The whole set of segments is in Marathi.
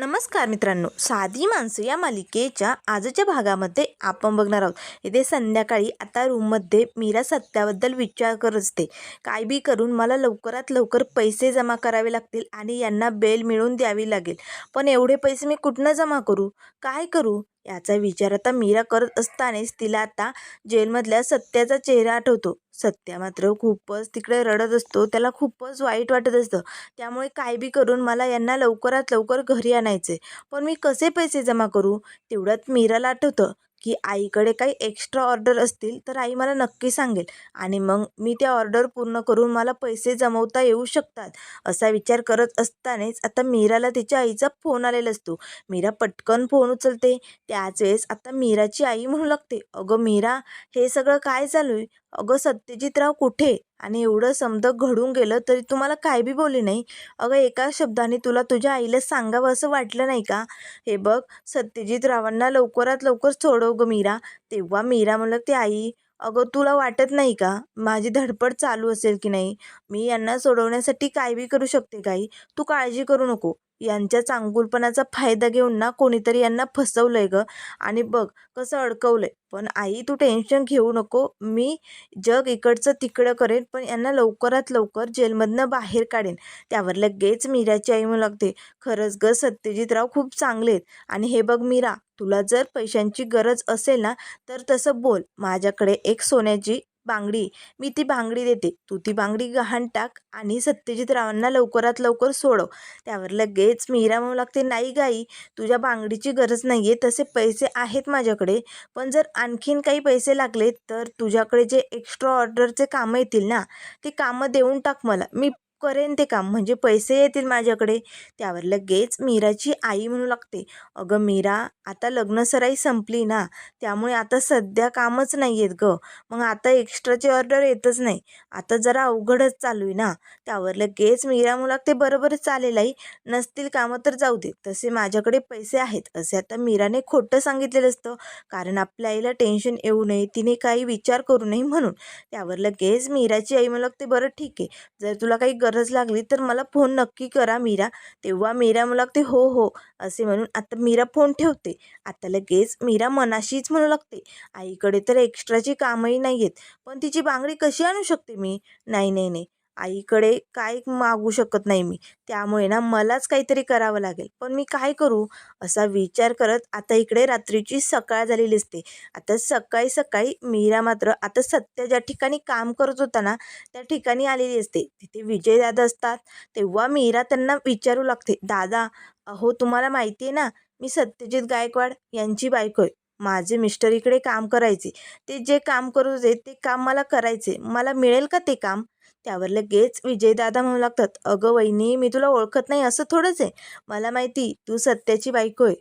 नमस्कार मित्रांनो. साधी माणसं या मालिकेच्या आजच्या भागामध्ये आपण बघणार आहोत. इथे संध्याकाळी आता रूममध्ये मीरा सत्याबद्दल विचार करत असते. काय बी करून मला लवकरात लवकर पैसे जमा करावे लागतील आणि यांना बेल मिळवून द्यावी लागेल. पण एवढे पैसे मी कुठनं जमा करू? काय करू? याचा विचार आता मीरा करत असतानाच तिला आता जेलमधल्या सत्याचा चेहरा आठवतो. सत्या मात्र खूपच तिकडे रडत असतो. त्याला खूपच वाईट वाटत असतं. त्यामुळे काय बी करून मला यांना लवकरात लवकर घरी आणायचे पण मी कसे पैसे जमा करू? तेवढ्यात मीराला आठवतं. की आईकडे काही एक्स्ट्रा ऑर्डर असतील तर आई मला नक्की सांगेल. आणि मग मी त्या ऑर्डर पूर्ण करून मला पैसे जमवता येऊ शकतात. असा विचार करत असतानाच आता मीराला तिच्या आईचा फोन आलेला असतो मीरा पटकन फोन उचलते. त्याच वेळेस आता मीराची आई म्हणू लागते. अगं मीरा हे सगळं काय चालू आहे? अगं सत्यजितराव कुठे? आणि एवढं समद घडून गेलं तरी तुम्हाला काय बी बोलली नाही? अगं एका शब्दाने तुला तुझ्या आईला सांगावं असं वाटलं नाही का? हे बघ सत्यजितरावांना लवकरात लवकर सोडव गं मीरा. तेव्हा मीरा म्हणलं ते आई अगं तुला वाटत नाही का? माझी धडपड चालू असेल की नाही? मी यांना सोडवण्यासाठी काय बी करू शकते काही? तू काळजी करू नको. यांच्या चांगुलपणाचा फायदा घेऊन ना कोणीतरी यांना फसवलंय गं. आणि बघ कसं अडकवलंय. पण आई तू टेन्शन घेऊ नको. मी जग इकडचं तिकडं करेन पण यांना लवकरात लवकर जेलमधनं बाहेर काढेन. त्यावर लगेच मीराची आई म्हणू लागते खरंच ग सत्यजितराव खूप चांगले आहेत. आणि हे बघ मीरा तुला जर पैशांची गरज असेल ना तर तसं बोल. माझ्याकडे एक सोन्याची बांगडी मी ती बांगडी देते. तू ती बांगडी गहाण टाक आणि सत्यजितरावांना लवकरात लवकर सोडव. त्यावर लगेच मीरा म्हणू लागते नाही गाई तुझ्या बांगडीची गरज नाही आहे तसे पैसे आहेत माझ्याकडे. पण जर आणखीन काही पैसे लागले तर तुझ्याकडे जे एक्स्ट्रा ऑर्डरचे कामं येतील ना ते कामं देऊन टाक मला. मी करेन ते काम. म्हणजे पैसे येतील माझ्याकडे. त्यावर लगेच मीराची आई म्हणू लागते. अगं मीरा आता लग्नसराई संपली ना त्यामुळे आता सध्या कामच नाही आहेत गं. मग आता एक्स्ट्राची ऑर्डर येतच नाही. आता जरा अवघडच चालू आहे ना. त्यावर लगेच मीरा म्हणू लागते बरोबर चालेल आई. नसतील कामं तर जाऊ दे. तसे माझ्याकडे पैसे आहेत. असे आता मीराने खोटं सांगितलेलं असतं. कारण आपल्या आईला टेन्शन येऊ नये. तिने काही विचार करू नये म्हणून. त्यावर लगेच मीराची आई म्हणू लागते बरं ठीक आहे. जर तुला काही गरज लागली तर मला फोन नक्की करा मीरा. तेव्हा मीरा म्हणू लागते हो हो असे म्हणून आता मीरा फोन ठेवते. आता लगेच मीरा मनाशीच म्हणू लागते आईकडे तर एक्स्ट्राची कामही नाही आहेत पण तिची बांगडी कशी आणू शकते मी? नाही नाही नाही. आईकडे काय मागू शकत नाही मी. त्यामुळे ना मलाच काहीतरी करावं लागेल. पण मी काय करू? असा विचार करत आता इकडे रात्रीची सकाळ झालेली असते. आता सकाळी सकाळी मीरा मात्र आता सत्य ज्या ठिकाणी काम करत होता ना त्या ठिकाणी आलेली असते. तिथे विजयदादा असतात. तेव्हा मीरा त्यांना विचारू लागते दादा अहो तुम्हाला माहिती आहे ना मी सत्यजित गायकवाड यांची बायको आहे. माझे मिस्टर इकडे काम करायचे. ते जे काम करू दे ते काम मला करायचे. मला मिळेल का ते काम? त्यावर लगेच विजयदादा म्हणू लागतात अगं वहिनी मी तुला ओळखत नाही असं थोडंच आहे. मला माहिती तू सत्याची बायको आहे.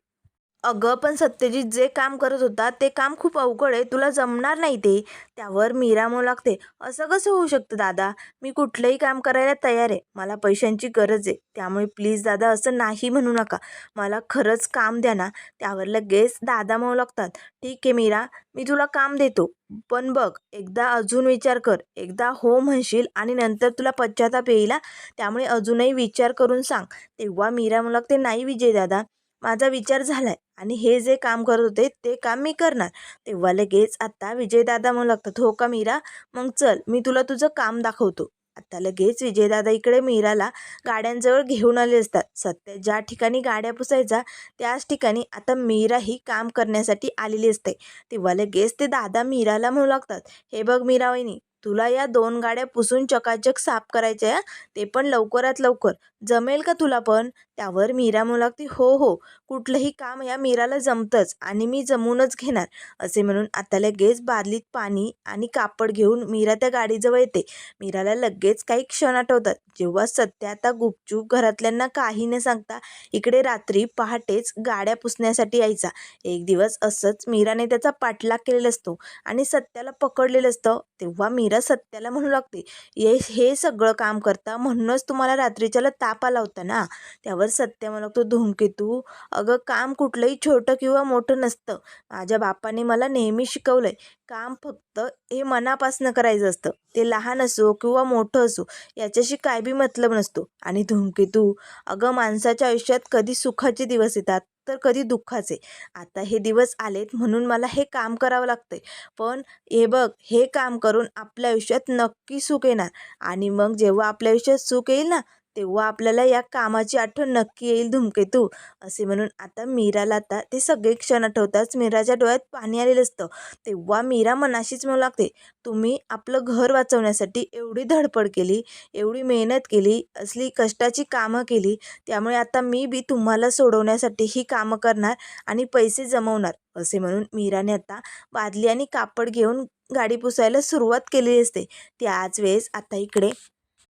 अगं पण सत्यजित जे काम करत होता ते काम खूप अवघड आहे. तुला जमणार नाही ते. त्यावर मीरा लागते असं कसं होऊ शकतं दादा? मी कुठलंही काम करायला तयार आहे. मला पैशांची गरज आहे. त्यामुळे प्लीज दादा असं नाही म्हणू नका. मला खरंच काम द्या ना. त्यावर लगेच दादा म्हणू लागतात ठीक आहे मीरा. मी तुला काम देतो. पण बघ एकदा अजून विचार कर. एकदा हो म्हणशील आणि नंतर तुला पश्चाताप येईल त्यामुळे अजूनही विचार करून सांग. तेव्हा मीरा म्हणू लागते नाही विजय दादा. माझा विचार झालाय. आणि हे जे काम करत होते ते काम मी करणार. तेव्हा लगेच आता विजयदादा म्हणू लागतात हो का मीरा? मग चल मी तुला तुझं काम दाखवतो. आता लगेच विजयदादा इकडे मीराला गाड्यांजवळ घेऊन आले असतात. सत्य ज्या ठिकाणी गाड्या पुसायचा त्याच ठिकाणी आता मीरा ही काम करण्यासाठी आलेली असते. तेव्हा लगेच ते दादा मीराला म्हणू लागतात हे बघ मीरा वहिनी तुला या दोन गाड्या पुसून चकाचक साफ करायच्या ते पण लवकरात लवकर. जमेल का तुला पण? त्यावर मीरा म्हणू लागते हो हो. कुठलंही काम या मीराला जमतंच आणि मी जमूनच घेणार असे म्हणून आता लगेच बादलीत पाणी आणि कापड घेऊन मीरा त्या गाडीजवळ येते. मीराला लगेच काही क्षण आठवतात. जेव्हा सत्या आता गुपचूप घरातल्यांना काही न सांगता इकडे रात्री पहाटेच गाड्या पुसण्यासाठी यायचा. एक दिवस असंच मीराने त्याचा पाठलाग केलेला असतो आणि सत्याला पकडलेलं असतं. तेव्हा मीरा सत्याला म्हणू लागते ये हे सगळं काम करता म्हणूनच तुम्हाला रात्रीच्याला ताप आला होता ना त्यावर सत्य मला तो. धूमकेतू अगं काम कुठलंही छोटं किंवा मोठं नसतं. माझ्या बापाने मला नेहमी शिकवलं आहे काम फक्त हे मनापासनं करायचं असतं. ते लहान असो किंवा मोठं असो याच्याशी काय बी मतलब नसतो. आणि धूमकेतू अगं माणसाच्या आयुष्यात कधी सुखाचे दिवस येतात तर कधी दुःखाचे. आता हे दिवस आलेत म्हणून मला हे काम करावं लागतंय. पण हे बघ हे काम करून आपल्या आयुष्यात नक्की सुख येणार. आणि मग जेव्हा आपल्या आयुष्यात सुख येईल ना तेव्हा आपल्याला या कामाची आठवण नक्की येईल धुमकेतू असे म्हणून आता मीराला आता ते सगळे क्षण आठवताच मीराच्या डोळ्यात पाणी आलेलं असतं. तेव्हा मीरा मनाशीच म्हणू लागते तुम्ही आपलं घर वाचवण्यासाठी एवढी धडपड केली एवढी मेहनत केली असली कष्टाची कामं केली त्यामुळे आता मी बी तुम्हाला सोडवण्यासाठी ही कामं करणार आणि पैसे जमवणार. असे म्हणून मीराने आता बादली आणि कापड घेऊन गाडी पुसायला सुरुवात केलेली असते. त्याच वेळेस आता इकडे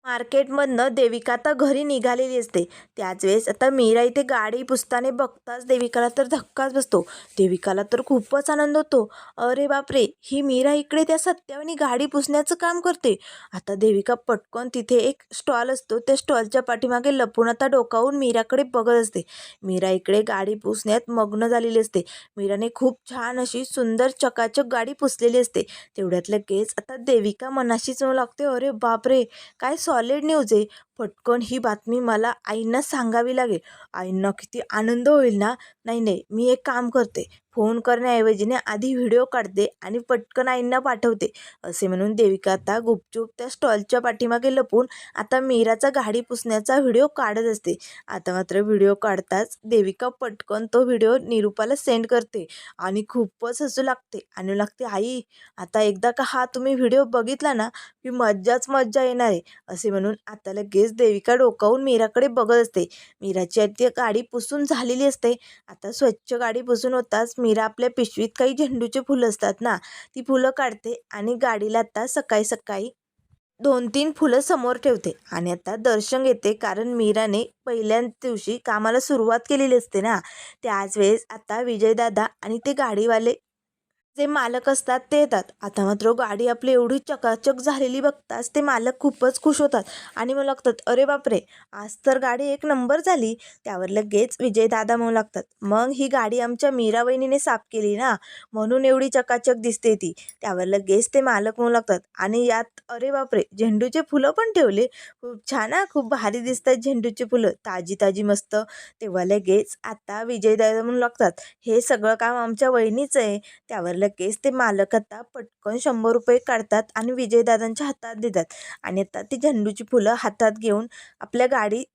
मार्केटमधनं देविका आता घरी निघालेली असते. त्याच वेळेस आता मीरा इथे गाडी पुसताना बघताच देविकाला तर धक्काच बसतो. देविकाला तर खूपच आनंद होतो. अरे बापरे ही मीरा इकडे त्या सत्यावानी गाडी पुसण्याचं काम करते. आता देविका पटकन तिथे एक स्टॉल असतो. त्या स्टॉलच्या पाठीमागे लपून आता डोकावून मीराकडे बघत असते. मीरा इकडे गाडी पुसण्यात मग्न झालेली असते. मीराने खूप छान अशी सुंदर चकाचक गाडी पुसलेली असते. तेवढ्यात लगेच आता देविका मनाशीच म्हणू लागते. अरे बापरे काय सॉलिड न्यूज आहे. पटकन ही बातमी मला आईंना सांगावी लागेल. आईंना किती आनंद होईल ना? नाही नाही. मी एक काम करते. फोन करण्याऐवजीने आधी व्हिडिओ काढते आणि पटकन आईंना पाठवते. असे म्हणून देविका आता गुपचूप त्या स्टॉलच्या पाठीमागे लपून आता मीराचा गाडी पुसण्याचा व्हिडिओ काढत असते. आता मात्र व्हिडिओ काढताच देविका पटकन तो व्हिडिओ निरूपाला सेंड करते आणि खूपच हसू लागते आणि लागते आई आता एकदा का हा तुम्ही व्हिडिओ बघितला ना की मज्जाच मज्जा येणार आहे. असे म्हणून आता लगेच देविका डोकावून मीराकडे बघत असते. मीराची आधी गाडी पुसून झालेली असते. आता स्वच्छ गाडी बसून होताच मीरा आपल्या पिशवीत काही झेंडूचे फुलं असतात ना ती फुलं काढते आणि गाडीला आता सकाळी सकाळी दोन तीन फुलं समोर ठेवते. आणि आता दर्शन घेते कारण मीराने पहिल्या दिवशी कामाला सुरुवात केलेली असते ना. त्याच वेळेस आता विजयदादा आणि ते गाडीवाले जे मालक असतात ते येतात. आता मात्र गाडी आपली एवढी चकाचक झालेली बघताच ते मालक खूपच खुश होतात आणि मग लागतात अरे बापरे आज तर गाडी एक नंबर झाली. त्यावर लगेच विजयदादा म्हणू लागतात मग ही गाडी आमच्या मीरा वहिनीने साफ केली ना? म्हणून एवढी चकाचक दिसते ती. त्यावर लगेच ते मालक म्हणू लागतात आणि यात अरे बापरे झेंडूचे फुलं पण ठेवले? खूप छान हा खूप भारी दिसतात झेंडूचे फुलं. ताजी ताजी मस्त. तेव्हा लगेच आता विजयदादा म्हणू लागतात हे सगळं काम आमच्या वहिनीचं आहे. त्यावर लगेच ते मालक आता पटकन शंभर रुपये काढतात आणि विजयदादांच्या हातात देतात. आणि आता ती झेंडूची फुलं हातात घेऊन आपल्या गाडीत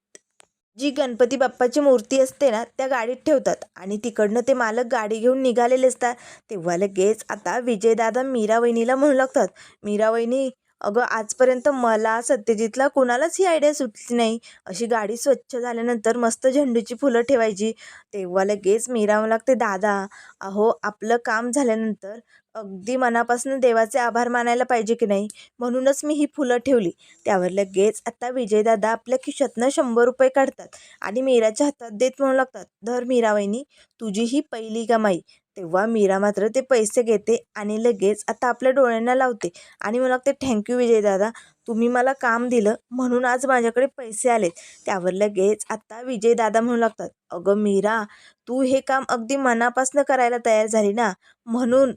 जी गणपती बाप्पाची मूर्ती असते ना त्या गाडीत ठेवतात. आणि तिकडनं ते मालक गाडी घेऊन निघालेले असतात. तेव्हा लगेच आता विजयदादा मीरा वहिनीला म्हणू लागतात. मीरा वहिनी अगं आजपर्यंत मला सत्यजितला कुणालाच ही आयडिया सुटली नाही. अशी गाडी स्वच्छ झाल्यानंतर मस्त झेंडूची फुलं ठेवायची. तेव्हा लगेच मिरावं लागते दादा अहो आपलं काम झाल्यानंतर अगदी मनापासून देवाचे आभार मानायला पाहिजे की नाही? म्हणूनच मी ही फुलं ठेवली. त्यावर लगेच आता विजयदादा आपल्या खिशातनं शंभर रुपये काढतात आणि मीराच्या हातात देत म्हणू लागतात धर मीराबाईनी तुझी ही पहिली कमाई. तेव्हा मीरा मात्र ते पैसे घेते आणि लगेच आता आपल्या डोळ्यांना लावते. आणि मला लागते थँक्यू विजयदादा तुम्ही मला काम दिलं म्हणून आज माझ्याकडे पैसे आलेत. त्यावर लगेच आता विजयदादा म्हणू लागतात अगं मीरा तू हे काम अगदी मनापासून करायला तयार झाली ना? म्हणून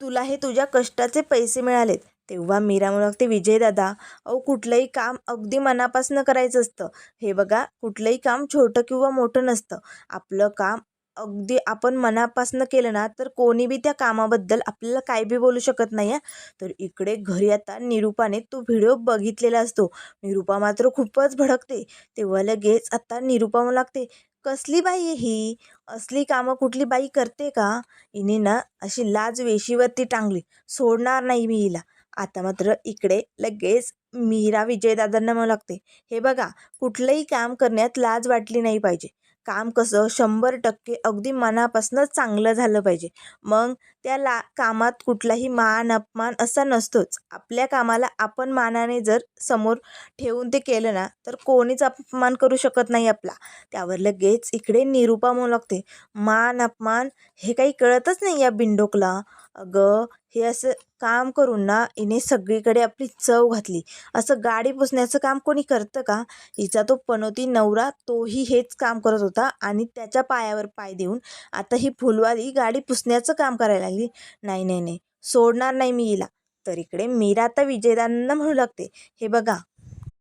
तुला हे तुझ्या कष्टाचे पैसे मिळालेत. तेव्हा मीरा म्हणू लागते विजयदादा अहो कुठलंही काम अगदी मनापासून करायचं असतं. हे बघा कुठलंही काम छोटं किंवा मोठं नसतं. आपलं काम अगदी आपण मनापासनं केलं ना तर कोणी बी त्या कामाबद्दल आपल्याला काय बी बोलू शकत नाही आहे तर इकडे घरी आता निरूपाने तो व्हिडिओ बघितलेला असतो. निरूपा मात्र खूपच भडकते. तेव्हा लगेच आता निरूपा लागते कसली बाई आहे ही? असली कामं कुठली बाई करते का? हिने ना अशी लाज वेशीवरती टांगली. सोडणार नाही मी हिला. आता मात्र इकडे लगेच मीरा विजयदादांना म्हणू लागते हे बघा कुठलंही काम करण्यात लाज वाटली नाही पाहिजे. काम कसं? शंभर टक्के अगदी मनापासूनच चांगलं झालं पाहिजे. मग त्या ला कामात कुठलाही मान अपमान असा नसतोच. आपल्या कामाला आपण मानाने जर समोर ठेवून ते केलं ना तर कोणीच अपमान करू शकत नाही आपला. त्यावर लगेच इकडे निरूपा म्हणू लागते मान अपमान हे काही कळतच नाही या बिंडोकला अगं हे असं काम करून ना हिने सगळीकडे आपली चव घातली. असं गाडी पुसण्याचं काम कोणी करतं का? हिचा तो पनोती नवरा तोही हेच काम करत होता आणि त्याच्या पायावर पाय देऊन आता ही फुलवाली गाडी पुसण्याचं काम करायला लागली. नाही नाही नाही सोडणार नाही मी हिला. तर इकडे मीरा आता विजयदादांना म्हणू लागते. हे बघा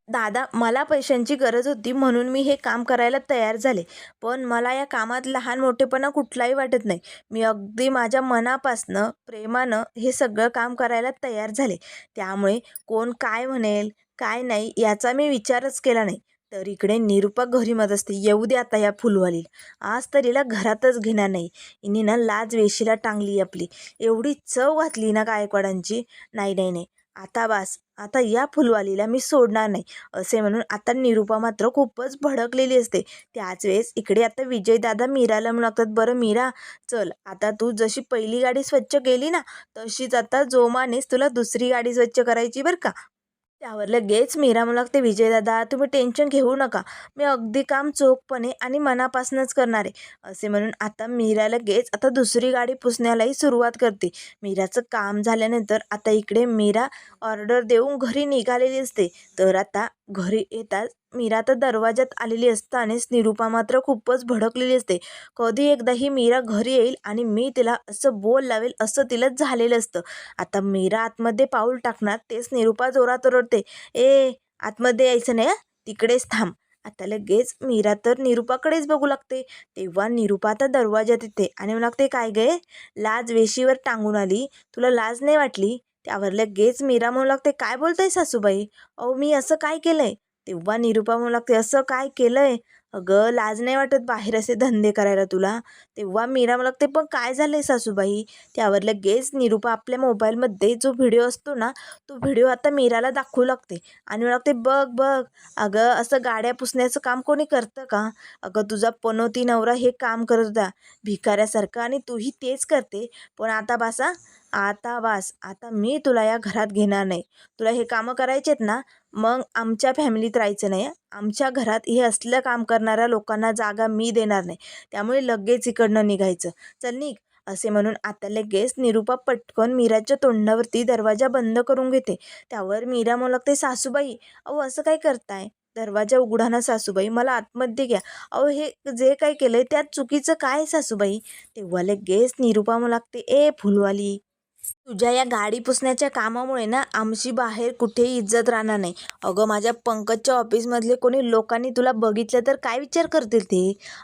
दादा मला पैशांची गरज होती म्हणून मी हे काम करायला तयार झाले. पण मला या कामात लहान मोठेपणा कुठलाही वाटत नाही. मी अगदी माझ्या मनापासनं प्रेमानं हे सगळं काम करायला तयार झाले. त्यामुळे कोण काय म्हणेल काय नाही याचा मी विचारच केला नाही. तर इकडे निरुपा घरी मत असते येऊ दे आता या फुलवाली आज तर हिला घरातच घेणार नाही. हिने ना लाज वेशीला टांगली आपली. एवढी चव घातली ना गायकवाडांची. नाही नाही नाही. आता बास आता या फुलवालीला मी सोडणार नाही असे म्हणून आता निरुपा मात्र खूपच भडकलेली असते. त्याच वेळेस इकडे आता विजयदादा मीराला म्हणतात लागतात बरं मीरा चल आता तू जशी पहिली गाडी स्वच्छ केली ना तशीच आता जोमानेच तुला दुसरी गाडी स्वच्छ करायची बरं का. त्यावर लगेच मीरा म्हणू लागते विजयदादा तुम्ही टेन्शन घेऊ नका. मी अगदी काम चोखपणे आणि मनापासूनच करणार आहे. असे म्हणून आता मीरा लगेच आता दुसरी गाडी पुसण्यालाही सुरुवात करते. मीराचं काम झाल्यानंतर आता इकडे मीरा ऑर्डर देऊन घरी निघालेली असते. तर आता घरी येताच मीरा तर दरवाज्यात आलेली असतानाच निरुपा मात्र खूपच भडकलेली असते. कधी एकदा ही मीरा घरी येईल आणि मी तिला असं बोल लावेल असं तिला झालेलं असतं. आता मीरा आतमध्ये पाऊल टाकणार तेच निरुपा जोरात ओरडते. ए आतमध्ये यायचं नाही तिकडेच थांब. आता लगेच मीरा तर निरुपाकडेच बघू लागते. तेव्हा निरुपा आता दरवाजात येते आणि मला लागते काय गे लाज वेशीवर टांगून आली? तुला लाज नाही वाटली? त्यावर लगेच मीरा म्हणू लागते काय बोलताय सासूबाई? अहो मी असं काय केलंय? तेव्हा निरुपा म्हणू लागते असं काय केलंय? अगं लाज नाही वाटत बाहेर असे धंदे करायला तुला. तेव्हा मीरा म्हणू लागते पण काय झालंय सासूबाई? त्यावर लगेच निरुपा आपल्या मोबाईलमध्ये जो व्हिडिओ असतो ना तो व्हिडिओ आता मीराला दाखवू लागते. आणि म्हणू लागते बघ बघ अगं असं गाड्या पुसण्याचं काम कोणी करतं का? अगं तुझा पनोती नवरा हे काम करत होता भिकाऱ्यासारखं आणि तूही तेच करते. पण आता बासा आता बास आता मी तुला या घरात घेणार नाही. तुला हे कामं करायचेत ना मग आमच्या फॅमिलीत राहायचं नाही आमच्या घरात हे असलं काम करणाऱ्या लोकांना जागा मी देणार नाही. त्यामुळे लगेच इकडनं निघायचं. चल निघ असे म्हणून आता लगेच निरुपा पटकन मीराच्या तोंडावरती दरवाजा बंद करून घेते. त्यावर मीरा म्हणू लागते सासूबाई अहो असं काय करताय? दरवाजा उघडा ना सासूबाई मला आतमध्ये घ्या. अहो हे जे काय केलंय त्यात चुकीचं काय सासूबाई? तेव्हा लगेच निरुपा म्हणू लागते ए फुलवाली तुझ्या या गाडी पुसण्याच्या कामामुळे ना आमची बाहेर कुठेही इज्जत राहणार नाही. अगं माझ्या पंकजच्या ऑफिसमधले कोणी लोकांनी तुला बघितलं तर काय विचार करतील ते?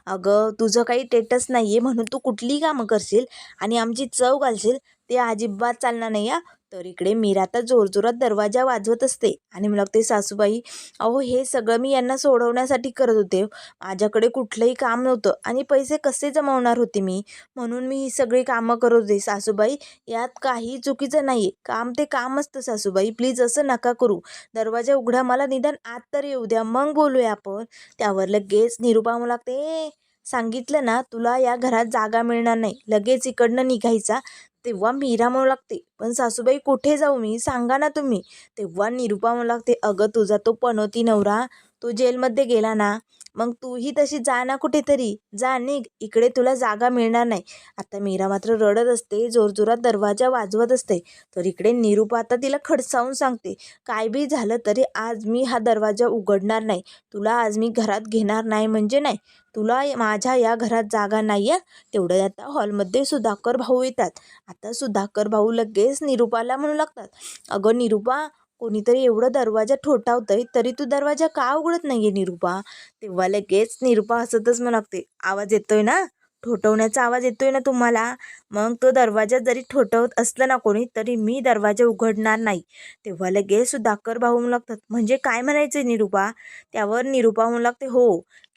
अगं तुझं काही टेटस नाही आहे म्हणून तू कुठलीही कामं करशील आणि आमची चव घालशील ते अजिबात चालणार नाही या तर इकडे मीरा आता जोरजोरात दरवाजा वाजवत असते आणि मला लागते सासूबाई अहो हे सगळं मी यांना सोडवण्यासाठी करत होते. माझ्याकडे कुठलंही काम नव्हतं आणि पैसे कसे जमवणार होते मी? म्हणून मी ही सगळी कामं करत होते. सासूबाई यात काही चुकीचं नाही आहे काम ते काम असतं सासूबाई. प्लीज असं नका करू. दरवाजा उघडा मला निदान आत तर येऊ द्या. मग बोलूया आपण. त्यावर लगेच निरुपा मला लागते सांगितलं ना तुला या घरात जागा मिळणार नाही. लगेच इकडनं निघायचा. तेव्हा मीरा म्हणू लागते पण सासूबाई कुठे जाऊ मी? सांगा ना तुम्ही. तेव्हा निरुपा म्हणू लागते अगं तुझा तो पनोती नवरा तो जेलमध्ये गेला ना मग तूही तशी जा ना कुठेतरी. जा निघ. इकडे तुला जागा मिळणार नाही. आता मीरा मात्र रडत असते जोरजोरात दरवाजा वाजवत असते. तर इकडे निरुपा आता तिला खडसावून सांगते काय बी झालं तरी आज मी हा दरवाजा उघडणार नाही. तुला आज मी घरात घेणार नाही म्हणजे नाही. तुला माझ्या या घरात जागा नाही आहे तेवढं आता हॉलमध्ये सुधाकर भाऊ येतात. आता सुधाकर भाऊ लगेच निरुपाला म्हणू लागतात. अगं निरुपा कोणीतरी एवढं दरवाजा ठोठावतंय तरी तू दरवाजा का उघडत नाहीये निरुपा? तेव्हा लगेच निरुपा हसतच म्हणू लागते आवाज येतोय ना? ठोठवण्याचा आवाज येतोय ना तुम्हाला? मग तो दरवाजा जरी ठोठवत असलं ना कोणी तरी मी दरवाजा उघडणार नाही. तेव्हा लगेच सुधाकर भाऊ म्हणू लागतात म्हणजे काय म्हणायचं निरुपा? त्यावर निरुपा म्हणू लागते हो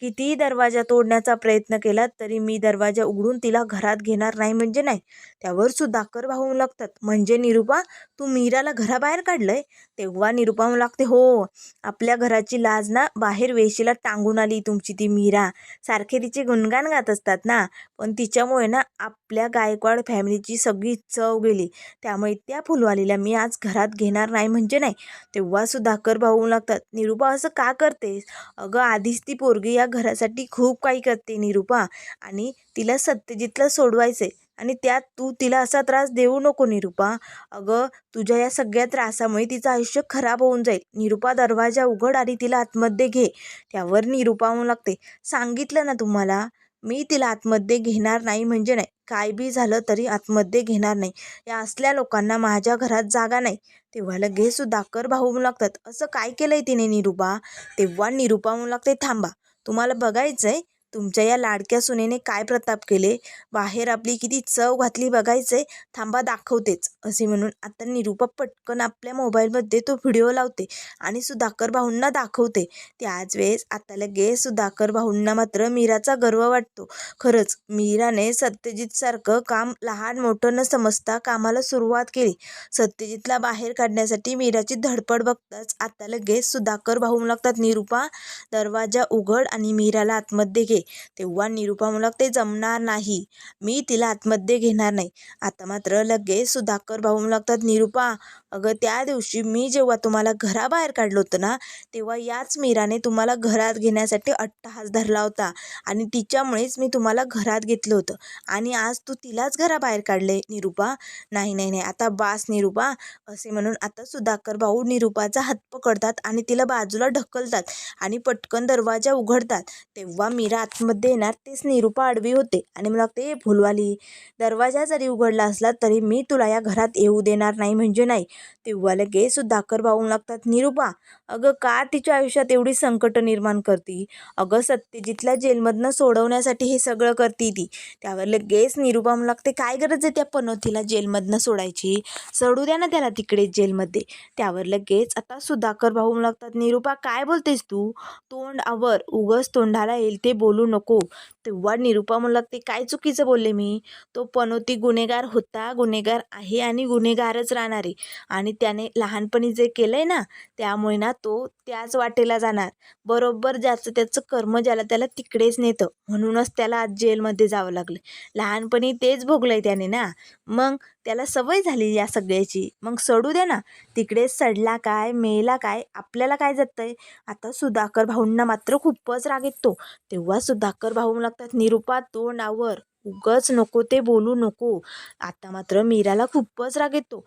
कितीही दरवाजा तोडण्याचा प्रयत्न केला तरी मी दरवाजा उघडून तिला घरात घेणार नाही म्हणजे नाही. त्यावर सुधाकर भाऊ म्हणू लागतात. म्हणजे निरुपा तू मीराला घराबाहेर काढलंय? तेव्हा निरुपा म्हणू लागते हो. आपल्या घराची लाज ना बाहेर वेशीला टांगून आली तुमची ती मीरा. सारखे तिचे गुणगान गात असतात ना. पण तिच्यामुळे ना आपल्या गायकवाड फॅमिलीची सगळी चव गेली. त्यामुळे त्या फुलवालीला मी आज घरात घेणार नाही म्हणजे नाही. तेव्हा सुधाकर भाऊ लागतात निरुपा असं का करतेस? अगं आधीच ती पोरगी या घरासाठी खूप काही करते निरुपा. आणि तिला सत्यजितला सोडवायचं. आहे आणि त्यात तू तिला असा त्रास देऊ नको निरुपा. अगं तुझ्या या सगळ्या त्रासामुळे तिचं आयुष्य खराब होऊन जाईल. निरुपा दरवाजा उघड आणि तिला आतमध्ये घे. त्यावर निरुपा होऊ लागते सांगितलं ना तुम्हाला मी तिला आतमध्ये घेणार नाही म्हणजे नाही. काय बी झालं तरी आतमध्ये घेणार नाही. या असल्या लोकांना माझ्या घरात जागा नाही. तेव्हा लगेच कर भाऊ लागतात असं काय केलंय तिने निरुपा? तेव्हा निरुपा म्हणू लागते थांबा तुम्हाला बघायचंय तुमच्या या लाडक्या सुनेने काय प्रताप केले? बाहेर आपली किती चव घातली बघायचे? थांबा दाखवतेच असे म्हणून आता निरुपा पटकन आपल्या मोबाईलमध्ये तो व्हिडिओ लावते आणि सुधाकर भाऊंना दाखवते. त्याच वेळेस आता लगेच सुधाकर भाऊंना मात्र मीराचा गर्व वाटतो. खरंच मीराने सत्यजितसारखं काम लहान मोठं न समजता कामाला सुरुवात केली. सत्यजितला बाहेर काढण्यासाठी मीराची धडपड बघताच आता लगेच सुधाकर भाऊ लागतात निरुपा दरवाजा उघड आणि मीराला आतमध्ये घे. तेव्हा निरुपा ते जमणार नाही. मी तिला आतमध्ये घेणार नाही. आता मात्र लगेच सुधाकर भाऊ म्हणू लागतात निरुपा अगं त्या दिवशी मी जेव्हा तुम्हाला घराबाहेर काढलं होतं ना तेव्हा याच मीराने तुम्हाला घरात घेण्यासाठी अट्टहास धरला होता आणि तिच्यामुळेच मी तुम्हाला घरात घेतलं होतं. आणि आज तू तिलाच घराबाहेर काढले निरुपा. नाही नाही नाही आता बास निरुपा. असे म्हणून आता सुधाकर भाऊ निरुपाचा हात पकडतात आणि तिला बाजूला ढकलतात आणि पटकन दरवाजा उघडतात. तेव्हा मीरा आतमध्ये येणार तेच निरुपा आडवी होते आणि मला ते फुलवाली दरवाजा जरी उघडला असला तरी मी तुला या घरात येऊ देणार नाही म्हणजे नाही. तेव्हा लगेच सुधाकर भाऊन लागतात निरुपा अगं का तिच्या आयुष्यात एवढी संकट निर्माण करती? अगं सत्यजितला जेलमधनं सोडवण्यासाठी हे सगळं करते ती. त्यावर लगेच निरुपा म्हणू लागते काय गरज आहे त्या पनोतीला जेलमधनं सोडायची? सोडू द्या ना त्याला तिकडे जेलमध्ये. त्यावर लगेच आता सुधाकर भाऊ म्हणू लागतात निरुपा काय बोलतेस तू? तोंड आवर उगस तोंडाला येईल ते बोलू नको. तेव्हा निरुपा म्हणू लागते काय चुकीचं बोलले मी? तो पनोती गुन्हेगार होता गुन्हेगार आहे आणि गुन्हेगारच राहणार. आहे आणि त्याने लहानपणी जे केलं आहे ना त्यामुळे ना तो त्याच वाटेला जाणार. बरोबर ज्याचं त्याचं कर्म ज्याला त्याला तिकडेच नेतं. म्हणूनच त्याला आज जेलमध्ये जावं लागलं लहानपणी तेच भोगलं आहे त्याने ना. मग त्याला सवय झाली या सगळ्याची. मग सडू दे ना. तिकडेच सडला काय मेला काय आपल्याला काय जातंय आता सुधाकर भाऊंना मात्र खूपच राग येतो. तेव्हा सुधाकर भाऊ लागतात निरुपा तोंडावर उगच नको ते बोलू नको. आता मात्र मीराला खूपच राग येतो.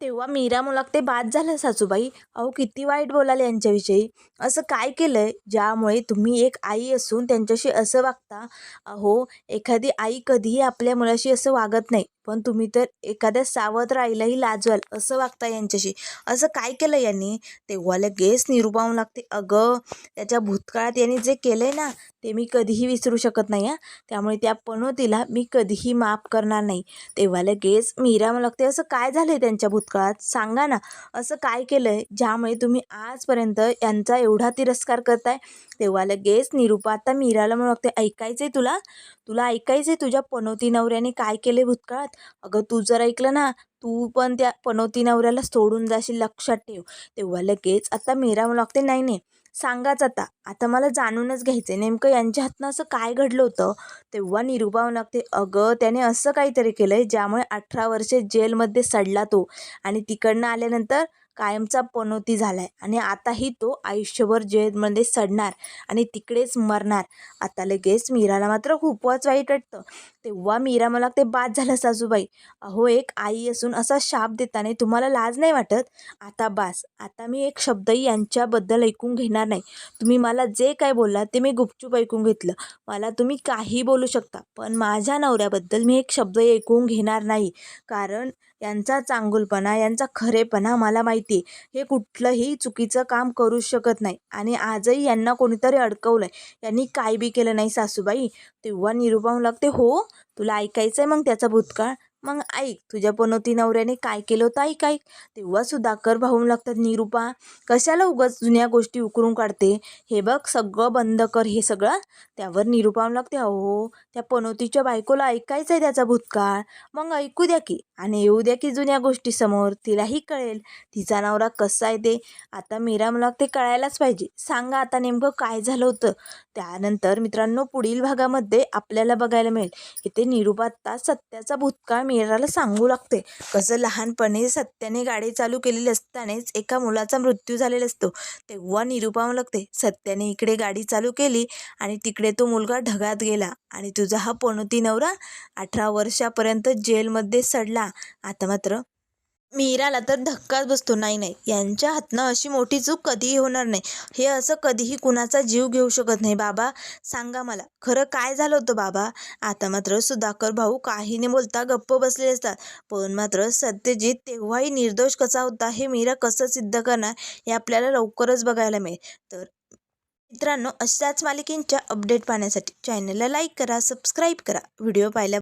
तेव्हा मीरा म्हणू बाद झालं सासूबाई. अहो किती वाईट बोलाल यांच्याविषयी. असं काय केलं आहे ज्यामुळे तुम्ही एक आई असून त्यांच्याशी असं वागता. अहो एखादी आई कधीही आपल्या मुलाशी असं वागत नाही पण तुम्ही तर एखाद्या सावध राहिलाही लाजवाल असं वागता यांच्याशी. असं काय केलं यांनी? तेव्हा लगेच निरुपावून लागते अगं त्याच्या भूतकाळात यांनी जे केलं आहे ना ते मी कधीही विसरू शकत नाही हां. त्यामुळे त्या पनोतीला मी कधीही माफ करणार नाही. तेव्हा लगेच मीरा मला लागते असं काय झालं आहे त्यांच्या भूतकाळात? सांगा ना असं काय केलं आहे ज्यामुळे तुम्ही आजपर्यंत यांचा एवढा तिरस्कार करताय? तेव्हा लगेच निरुपा आता मीराला म्हणू लागते ऐकायचं आहे तुला? तुला ऐकायचं आहे तुझ्या पनोती नवऱ्याने काय केले भूतकाळात? अगं तू जर ऐकलं ना तू पण त्या पनोती नवऱ्याला सोडून जाशील लक्षात ठेव. तेव्हा लगेच आता मीरा म्हणू लागते नाही नाही सांगाच आता. आता मला जाणूनच घ्यायचं आहे नेमकं यांच्या हातनं असं काय घडलं होतं? तेव्हा निरुपा लागते अगं त्याने असं काहीतरी केलं आहे ज्यामुळे अठरा वर्षे जेलमध्ये सडला तो आणि तिकडनं आल्यानंतर कायमचा पनोती झाला आहे आणि आताही तो आयुष्यभर जेलमध्ये सडणार आणि तिकडेच मरणार. आता लगेच मीराला मात्र खूपच वाईट वाटतं. तेव्हा मीरा मला ते बाद झालं सासूबाई. अहो एक आई असून असा शाप देताना तुम्हाला लाज नाही वाटत? आता बास. आता मी एक शब्दही यांच्याबद्दल ऐकून घेणार नाही. तुम्ही मला जे काय बोलला ते मी गुपचूप ऐकून घेतलं. मला तुम्ही काही बोलू शकता. पण माझ्या नवऱ्याबद्दल मी एक शब्दही ऐकून घेणार नाही. कारण यांचा चांगुलपणा यांचा खरेपणा मला माहिती आहे. हे कुठलंही चुकीचं काम करू शकत नाही. आणि आजही यांना कोणीतरी अडकवलं आहे यांनी काय बी केलं नाही सासूबाई. तेव्हा निरुपम लागते हो तुला ऐकायचं आहे मग त्याचा भूतकाळ. मग ऐक तुझ्या पनोती नवऱ्याने काय केलं होतं ऐक ऐक तेव्हा सुधाकर भाऊ लागतात निरुपा कशाला उगाच जुन्या गोष्टी उकरून काढते? हे बघ सगळं बंद कर हे सगळं. त्यावर निरुपा लागते अहो त्या पनोतीच्या बायकोला ऐकायचं आहे त्याचा भूतकाळ. मग ऐकू द्या की आणि येऊ द्या की जुन्या गोष्टी समोर तिलाही कळेल. तिचा नवरा कसा आहे ते आता मीरा मला ते कळायलाच पाहिजे. सांगा आता नेमकं काय झालं होतं? त्यानंतर मित्रांनो पुढील भागामध्ये आपल्याला बघायला मिळेल इथे निरुपा सत्याचा भूतकाळ मीराला सांगू लागते. कसं लहानपणी सत्याने गाडी चालू केलेली असतानाच एका मुलाचा मृत्यू झालेला असतो. तेव्हा निरुपावं लागते सत्याने इकडे गाडी चालू केली आणि तिकडे तो मुलगा ढगात गेला आणि तुझा हा पणोती नवरा अठरा वर्षापर्यंत जेलमध्ये सडला. आता मात्र मीराला तर धक्काच बसतो. नाही नाही. यांच्या हातनं अशी मोठी चूक कधीही होणार नाही. हे असं कधीही कुणाचा जीव घेऊ शकत नाही. बाबा सांगा मला खरं काय झालं होतं बाबा? आता मात्र सुधाकर भाऊ काही बोलता गप्प बसले असतात. पण मात्र सत्यजित तेव्हाही निर्दोष कसा होता हे मीरा कसं सिद्ध करणार हे आपल्याला लवकरच बघायला मिळेल. तर मित्रांनो अशाच मालिकेंच्या अपडेट पाहण्यासाठी चॅनलला लाईक करा सबस्क्राईब करा. व्हिडिओ पाहिल्या